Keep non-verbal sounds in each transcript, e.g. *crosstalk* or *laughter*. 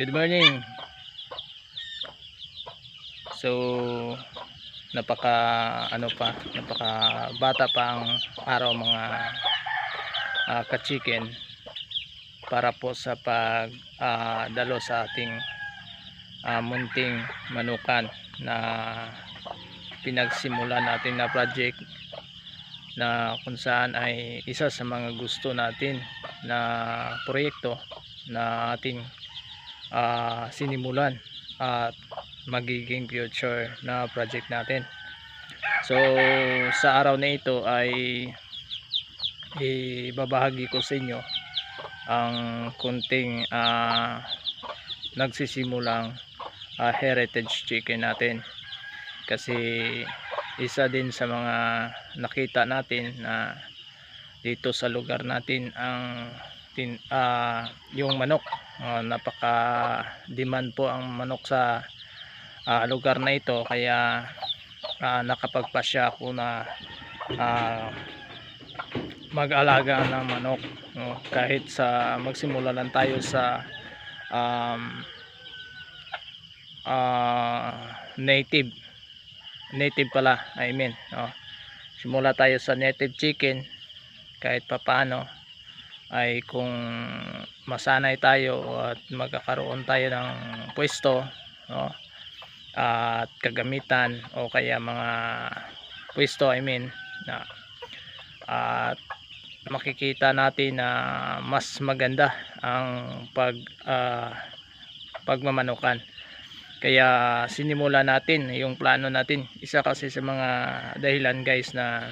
Good morning. So napaka ano pa, napaka bata pa ang araw mga ah, ka-chicken para po sa pag ah, dalo sa ating ah, munting manukan na pinagsimulan natin na project na kung saan ay isa sa mga gusto natin na proyekto na ating ah, sinimulan at magiging future na project natin. So sa araw na ito ay ibabahagi ko sa inyo ang kunting ah, nagsisimulang ah, heritage chicken natin. Kasi isa din sa mga nakita natin na dito sa lugar natin ang tin, ah, yung manok Ah, napaka demand po ang manok sa ah, lugar na ito kaya ah, nakapagpasya ako na ah, mag-alaga ng manok no? kahit sa magsimula lang tayo sa um, ah, native native pala I mean no? simula tayo sa native chicken kahit papaano ay kung masanay tayo at magkakaroon tayo ng pwesto no? at kagamitan o kaya mga pwesto I mean na at makikita natin na mas maganda ang pag ah, pagmamanukan kaya sinimula natin yung plano natin isa kasi sa mga dahilan guys na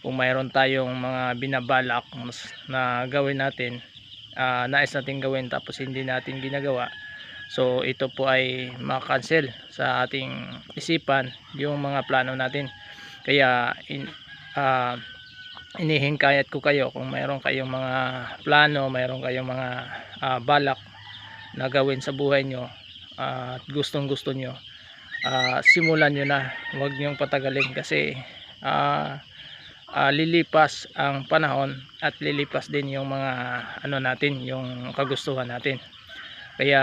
kung mayroon tayong mga binabalak na gawin natin ah, nais natin gawin tapos hindi natin ginagawa. So ito po ay makancel sa ating isipan yung mga plano natin. Kaya in, ah, inihingkayat ko kayo kung mayroon kayong mga plano mayroon kayong mga ah, balak na gawin sa buhay nyo at gustong gusto nyo. Ah, simulan nyo na. Huwag nyong patagalin kasi ah, ah, lilipas ang panahon at lilipas din yung mga ano natin yung kagustuhan natin. Kaya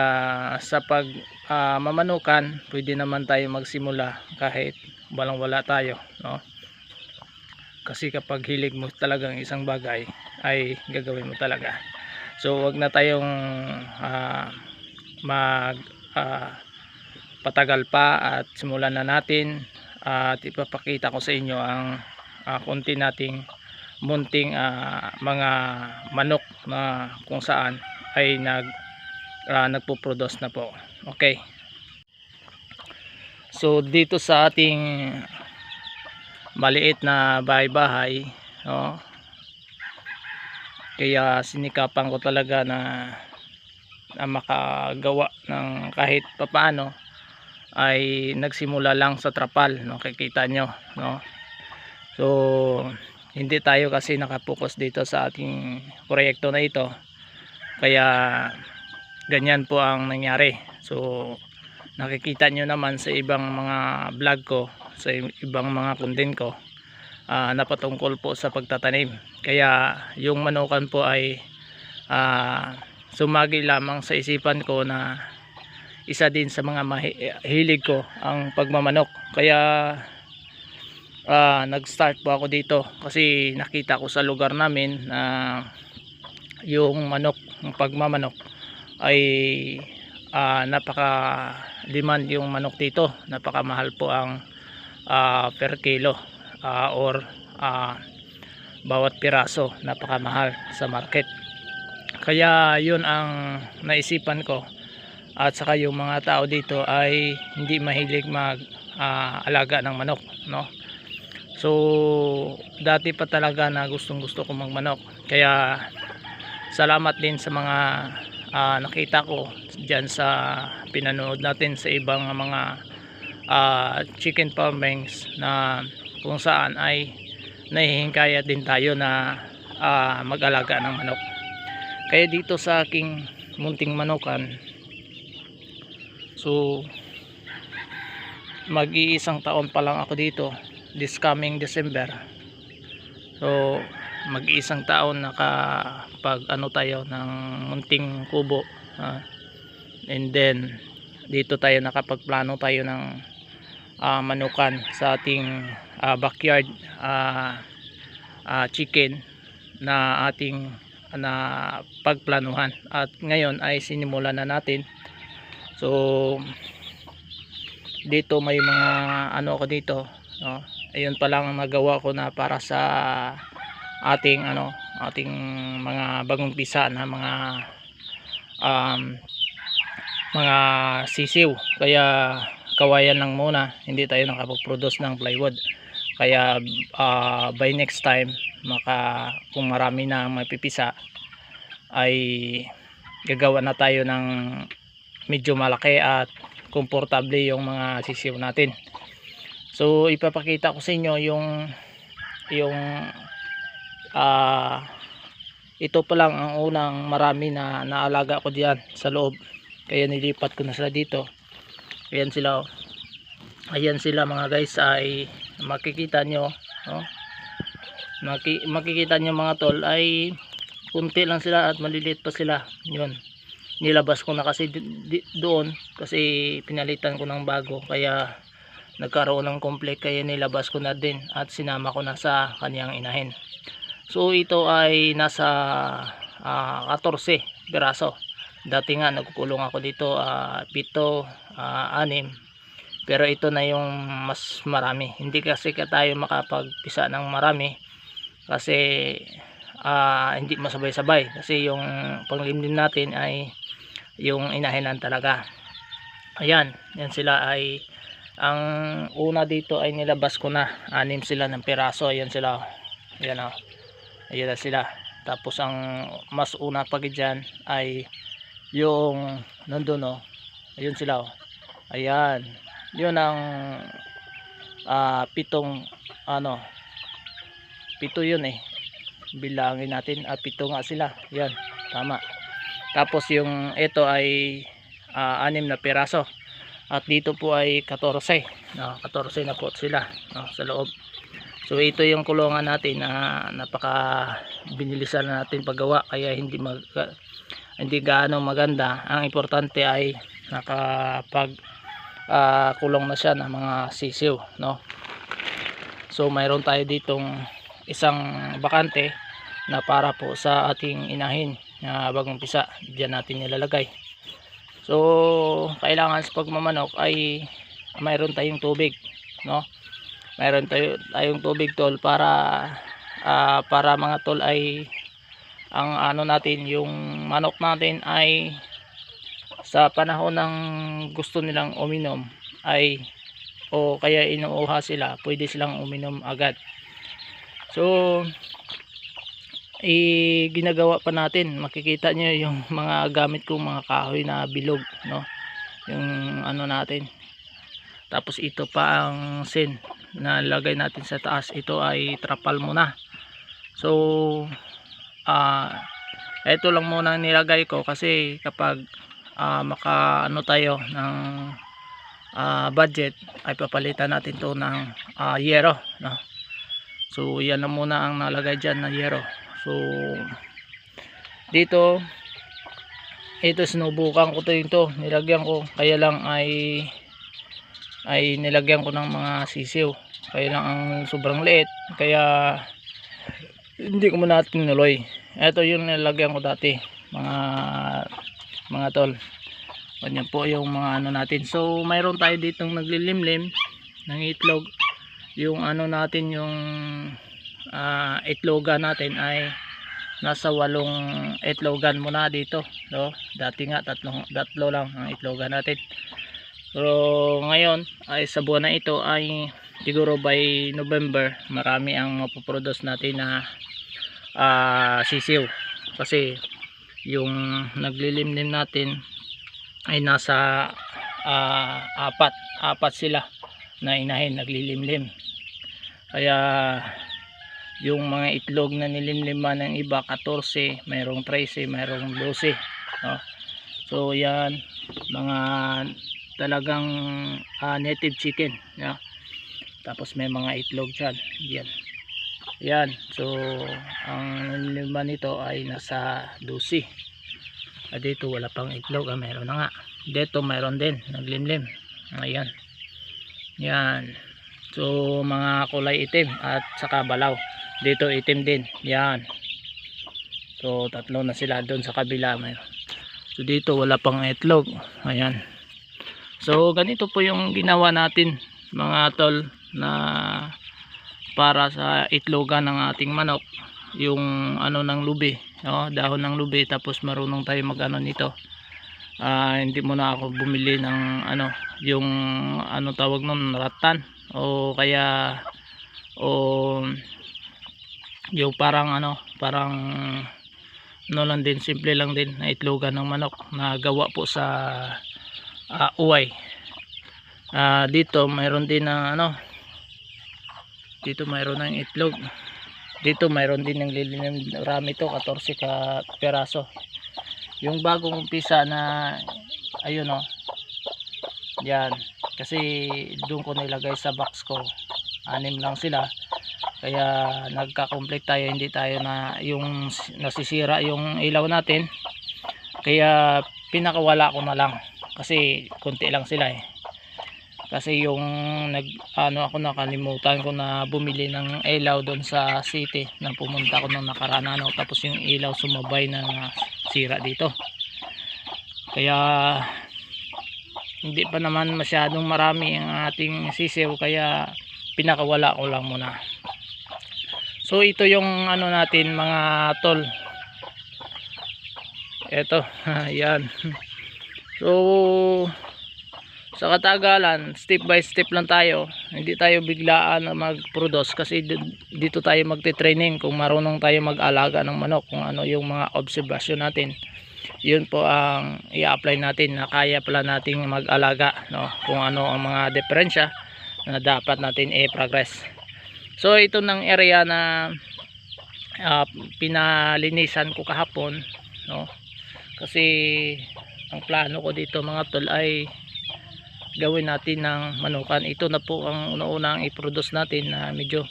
sa pag ah, mamanukan pwede naman tayo magsimula kahit walang wala tayo no? Kasi kapag hilig mo talagang isang bagay ay gagawin mo talaga. So wag na tayong ah, mag ah, patagal pa at simulan na natin at ipapakita ko sa inyo ang ah, konti nating munting ah, mga manok na kung saan ay nag ah, nagpo-produce na po. Okay. So dito sa ating maliit na bahay-bahay no? kaya sinikapan ko talaga na na makagawa ng kahit papaano ay nagsimula lang sa trapal no? Kikita nyo no so hindi tayo kasi nakapokus dito sa ating proyekto na ito. Kaya ganyan po ang nangyari. So nakikita nyo naman sa ibang mga vlog ko sa ibang mga content ko ah, napatungkol po sa pagtatanim. Kaya yung manukan po ay ah, sumagi lamang sa isipan ko na isa din sa mga mahilig ko ang pagmamanok. Kaya ah, nag-start po ako dito kasi nakita ko sa lugar namin na yung manok, yung pagmamanok ay ah, napaka demand yung manok dito. Napaka mahal po ang ah, per kilo ah, or ah, bawat piraso. Napakamahal sa market. Kaya yun ang naisipan ko. At saka yung mga tao dito ay hindi mahilig mag ah, alaga ng manok no so dati pa talaga na gustong gusto ko magmanok kaya salamat din sa mga ah, nakita ko dyan sa pinanood natin sa ibang mga ah, chicken farmings na kung saan ay nahihingkaya din tayo na ah, mag-alaga ng manok. Kaya dito sa aking munting manukan so mag-iisang taon pa lang ako dito this coming December. So mag-iisang taon nakapag ano tayo ng munting kubo ah, and then dito tayo nakapagplano tayo ng ah, manukan sa ating ah, backyard ah, ah, chicken na ating na pagplanuhan. At ngayon ay sinimulan na natin. So dito may mga ano ako dito no? Ayun pa lang ang nagawa ko na para sa ating ano ating mga bagong pisa na mga um, mga sisiw. Kaya kawayan lang muna. Hindi tayo nakapag-produce ng plywood. Kaya ah, by next time maka kung marami na mapipisa ay gagawa na tayo ng medyo malaki at komportable yung mga sisiw natin so ipapakita ko sa inyo yung yung ah ito pa lang ang unang marami na naalaga ko diyan sa loob. Kaya nilipat ko na sila dito. Ayan sila oh. ayan sila mga guys ay makikita nyo oh. Maki, makikita nyo mga tol ay kunti lang sila at maliliit pa sila. Yun. Nilabas ko na kasi doon kasi pinalitan ko ng bago. Kaya nagkaroon ng complete kaya nilabas ko na din at sinama ko na sa kanyang inahin. So ito ay nasa ah, 14 piraso. Dati nga nagkukulong ako dito ah, 7 ah, 6 pero ito na yung mas marami. Hindi kasi ka tayo makapagpisa ng marami kasi ah, hindi masabay-sabay. Kasi yung panglimlim natin ay yung inahinan talaga. Ayan yan sila ay ang una dito ay nilabas ko na. Anim sila ng piraso. Ayan sila ayan o ayan na sila. Tapos ang mas una pa dyan ay yung nandun o ayun sila o ayan. Yun ang ah, pitong ano pito yun eh. Bilangin natin ah, pito nga sila. Yan tama. Tapos yung ito ay ah, anim na piraso at dito po ay 14 no, 14 na po sila no, sa loob. So ito yung kulungan natin na napaka binilisan na natin paggawa. Kaya hindi mag hindi gaano maganda. Ang importante ay nakapag ah, kulong na siya ng mga sisiw no? So mayroon tayo ditong isang bakante na para po sa ating inahin na bagong pisa. Diyan natin nilalagay so kailangan sa pagmamanok ay mayroon tayong tubig no? Mayroon tayo tayong tubig tol para ah, para mga tol ay ang ano natin yung manok natin ay sa panahon ng gusto nilang uminom ay o kaya inuuha sila pwede silang uminom agad. So i ginagawa pa natin. Makikita nyo yung *laughs* mga gamit kong mga kahoy na bilog no? Yung ano natin. Tapos ito pa ang sin na lagay natin sa taas. Ito ay trapal muna. So ah ito lang muna nilagay ko kasi kapag ah, maka ano tayo ng ah, budget ay papalitan natin to ng ah, yero no? So yan na muna ang nalagay dyan na yero so dito ito sinubukan ko to yung to. Nilagyan ko kaya lang ay ay nilagyan ko ng mga sisiw. Kaya lang ang sobrang liit. Kaya hindi ko muna tinuloy. Ito yung nilagyan ko dati mga mga tol. Ganyan po yung mga ano natin. So mayroon tayo ditong naglilimlim ng itlog. Yung ano natin yung ah, itlogan natin ay nasa walong itlogan muna dito no? dati nga tatlong, tatlo lang ang itlogan natin. Pero ngayon ay sa buwan na ito ay siguro by November marami ang mapoproduce natin na ah, sisiw. Kasi yung naglilimlim natin ay nasa ah, apat apat sila na inahin naglilimlim. Kaya yung mga itlog na nilimliman ng iba 14 mayroong 13 mayroong 12 no? so yan mga talagang ah, native chicken no? tapos may mga itlog dyan yan. Yan so ang nilimliman nito ay nasa 12 ah, dito wala pang itlog ah, meron na nga. Dito mayroon din naglimlim. Ayan. Yan. So mga kulay itim at saka balaw dito itim din. Yan. So tatlo na sila doon sa kabila mayroon so dito wala pang itlog. Ayan. So ganito po yung ginawa natin mga tol na para sa itlogan ng ating manok yung ano ng lubi no? dahon ng lubi tapos marunong tayo mag ano nito. Ah, hindi mo na ako bumili ng ano yung ano tawag nun ratan o kaya o yung parang ano parang ano lang din simple lang din na itlogan ng manok na gawa po sa ah, uway. Ah, dito mayroon din ng ano dito mayroon ng itlog. Dito mayroon din ng lilinim rami to 14 ka peraso yung bagong umpisa na ayun oh. Yan. Kasi doon ko nilagay sa box ko. Anim lang sila kaya nagka-complete tayo hindi tayo na yung nasisira yung ilaw natin. Kaya pinakawala ko na lang kasi konti lang sila eh. Kasi yung nag ano ako nakalimutan ko na bumili ng ilaw doon sa city na pumunta ko nung nakaraan ano, tapos yung ilaw sumabay na sira dito. Kaya hindi pa naman masyadong marami ang ating sisiw kaya pinakawala ko lang muna so ito yung ano natin mga tol. Eto *laughs* yan so sa katagalan step by step lang tayo. Hindi tayo biglaan na mag-produce kasi di- dito tayo magte-training kung marunong tayo mag-alaga ng manok kung ano yung mga observation natin. Yun po ang i-apply natin na kaya pala nating mag-alaga no? kung ano ang mga diferensya na dapat natin i-progress so ito ng area na ah, pinalinisan ko kahapon no? Kasi ang plano ko dito mga tol ay gawin natin ng manukan. Ito na po ang una-unang i-produce natin na medyo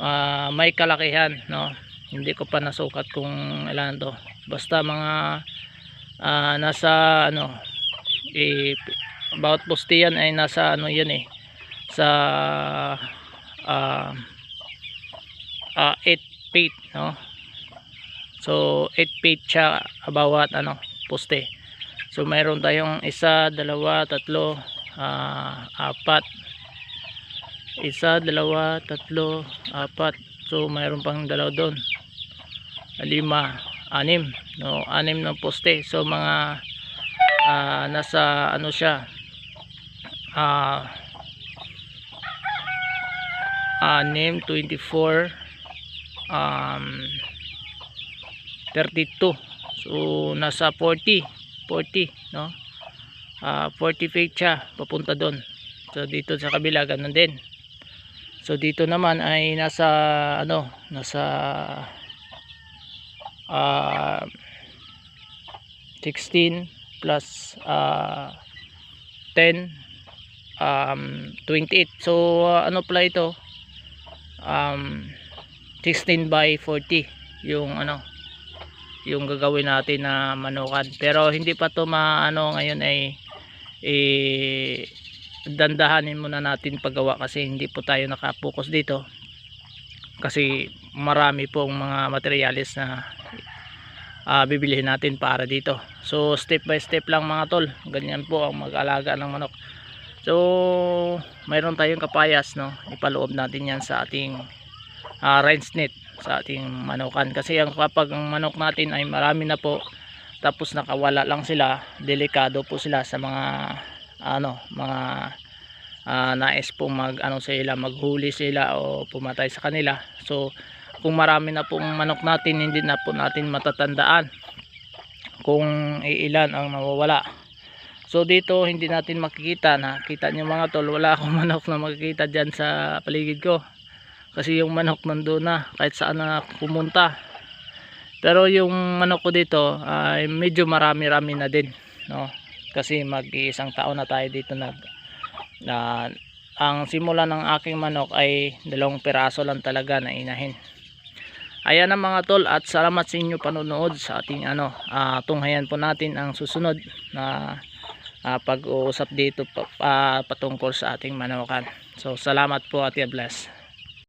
ah, may kalakihan no? Hindi ko pa nasukat kung ilan to. Basta mga ah, nasa ano eh, about postiyan ay nasa ano yan eh sa ah, ah, 8 feet no so 8 feet siya bawat ano poste So mayroon tayong isa, dalawa, tatlo, ah, apat. Isa, dalawa, tatlo, apat. So mayroon pang dalaw doon. Lima, anim. No, anim ng poste. So mga ah, nasa ano siya? Ah anim, 24 um 32. So nasa 40 40 no? Ah, 40 feet siya papunta doon. So dito sa kabila ganun din. So dito naman ay nasa ano nasa ah 16 plus ah 10 um 28 so ah, ano pala ito um 16 by 40 yung ano yung gagawin natin na manukan. Pero hindi pa to maano ngayon ay eh, dandahanin muna natin paggawa kasi hindi po tayo nakapokus dito. Kasi marami pong mga materialis na ah, bibilihin natin para dito. So step by step lang mga tol. Ganyan po ang mag-alaga ng manok so mayroon tayong kapayas no? Ipaloob natin yan sa ating uh, range net sa ating manukan. Kasi ang kapag ang manok natin ay marami na po tapos nakawala lang sila delikado po sila sa mga ano mga ah, nais pong mag ano sila maghuli sila o pumatay sa kanila. So kung marami na pong manok natin hindi na po natin matatandaan kung iilan ang nawawala so dito hindi natin makikita. Na kita nyo mga tol wala akong *laughs* manok na makikita dyan sa paligid ko. Kasi yung manok nandoon na kahit saan na pumunta. Pero yung manok ko dito ay medyo marami-rami na din no? Kasi mag-iisang taon na tayo dito nag na ang simula ng aking manok ay dalawang piraso lang talaga na inahin. Ayan ang mga tol at salamat sa inyo panonood sa ating ano ah, tunghayan po natin ang susunod na ah, pag-uusap dito ah, patungkol sa ating manawakan so salamat po at God bless